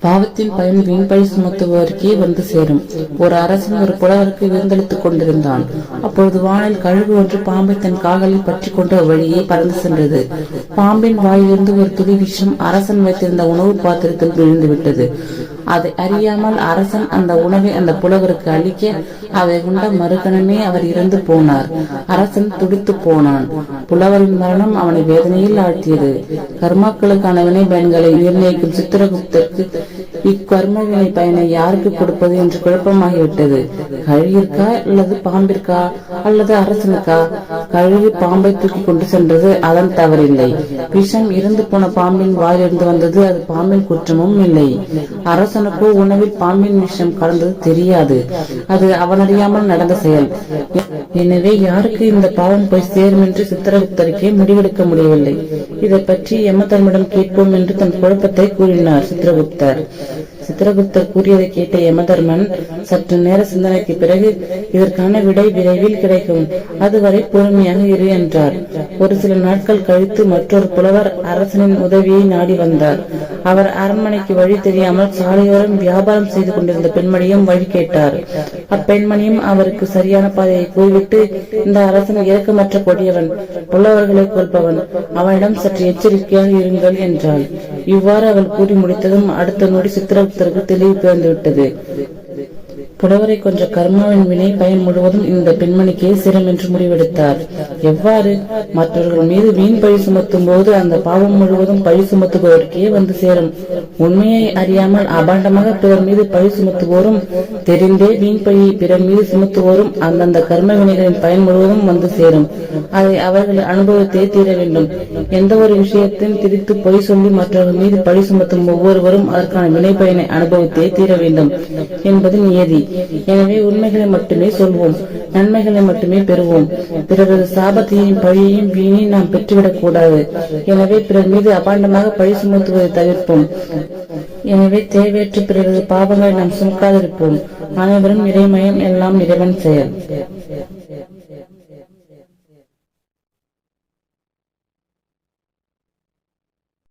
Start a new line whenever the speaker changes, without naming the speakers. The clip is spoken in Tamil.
பாவத்தின் பயன் வீண்பழி சுமத்துபவருக்கே வந்து சேரும். ஒரு அரசன் ஒரு புலவருக்கு விருந்தளித்துக் கொண்டிருந்தான். அப்பொழுது வானில் கழுகு ஒன்று பாம்பை தன் காகலில் பற்றி கொண்டு வழியே பறந்து சென்றது. பாம்பின் வாயிலிருந்து ஒரு துளி விஷம் அரசன் வைத்திருந்த உணவு பாத்திரத்தில் விழுந்து விட்டது அதை அறியாமல் அரசன் அந்த உணவை அந்த புலவருக்கு அளிக்க அதை உண்ட மறுகணமே அவர் இறந்து போனார். அரசன் துடித்து போனான். புலவரின் மரணம் அவனை வேதனையில் ஆழ்த்தியது. கர்மாக்களுக்கான வினை பயன்களை நிர்ணயிக்கும் சித்திரகுப்தருக்கு இக்கர்ம வினை பயனை யாருக்கு கொடுப்பது என்று குழப்பமாகிவிட்டது. கழுகிற்கா அல்லது பாம்பிற்கா அல்லது அரசனுக்கா? கழுவி பாம்பை தூக்கி கொண்டு சென்றது அதன் தவறில்லை. விஷம் இறந்து போன பாம்பின் வாயிலிருந்து வந்தது அது பாம்பின் குற்றமும் இல்லை. அரசன் அரசனுக்கோ உணவில் பாம்பின் விஷம் கலந்தது தெரியாது. அது அவனறியாமல் நடந்த செயல். எனவே யாருக்கு இந்த பாவம் போய் சேரும் என்று சித்திரகுப்தருக்கே முடிவெடுக்க முடியவில்லை. இதை பற்றி யமதர்மிடம் கேட்போம் என்று தன் குழப்பத்தை கூறினார் சித்திரகுப்தர். சித்திரகுப்தர் கூறியதை கேட்ட யமதர்மன் சற்று நேர சிந்தனைக்கு பிறகு இதற்கான விடை விரைவில் கிடைக்கும். அதுவரை பொறுமையாக இரு என்றார். ஒரு சில நாட்கள் கழித்து மற்றொரு புலவர் அரசனின் உதவியை நாடி வந்தார். அவர் அரண்மனைக்கு வழி தெரியாமல் சாலையோரம் வியாபாரம் செய்து கொண்டிருந்த பெண்மணியும் வழி கேட்டார். அப்பெண்மணியும் அவருக்கு சரியான பாதையை கூறிவிட்டு இந்த அரசன் இறக்கமற்ற கொடியவன் புலவர்களை கொல்பவன் அவனிடம் சற்று எச்சரிக்கையாக இருங்கள் என்றாள் இவ்வாறு அவள் கூறி முடித்ததும் அடுத்த நொடி சித்திரகுப்தருக்கு தெளிவு பிறந்துவிட்டது. புலவரை கொன்ற கர்மாவின் வினை பயன் முழுவதும் இந்த பெண்மணிக்கே சிரம் என்று முடிவெடுத்தார். எவ்வாறு? மற்றவர்கள் மீது வீண் பழி சுமத்தும் போது அந்த பாவம் முழுவதும் பழி சுமத்துபவருக்கே வந்து சேரும். உண்மையை அறியாமல் அபாண்டமாக பிறர் மீது பழி சுமத்துவோரும் தெரிந்தே வீண் பழியை பிறர் மீது சுமத்துவோரும் அந்தந்த கர்ம வினைகளின் பயன் முழுவதும் வந்து சேரும். அதை அவர்கள் அனுபவத்தே தீர வேண்டும். எந்த ஒரு விஷயத்தையும் திரித்து பொய் சொல்லி மற்றவர்கள் மீது பழி சுமத்தும் ஒவ்வொருவரும் அதற்கான வினை பயனை அனுபவத்தே தீர வேண்டும் என்பது நியதி. எனவே உண்மைகளை மட்டுமே சொல்வோம் நன்மைகளை மட்டுமே பெறுவோம். பிறரது சாபத்தையும் பழியையும் வீணையும் நாம் பெற்றுவிடக் கூடாது. எனவே பிறர் மீது அபாண்டமாக பழி சுமத்துவதை தவிர்ப்போம். எனவே தேவையற்ற பிறரது பாவங்களை நாம் சுமக்காதிருப்போம். அனைவரும் இறைமயம் எல்லாம் இறைவன் செயல்.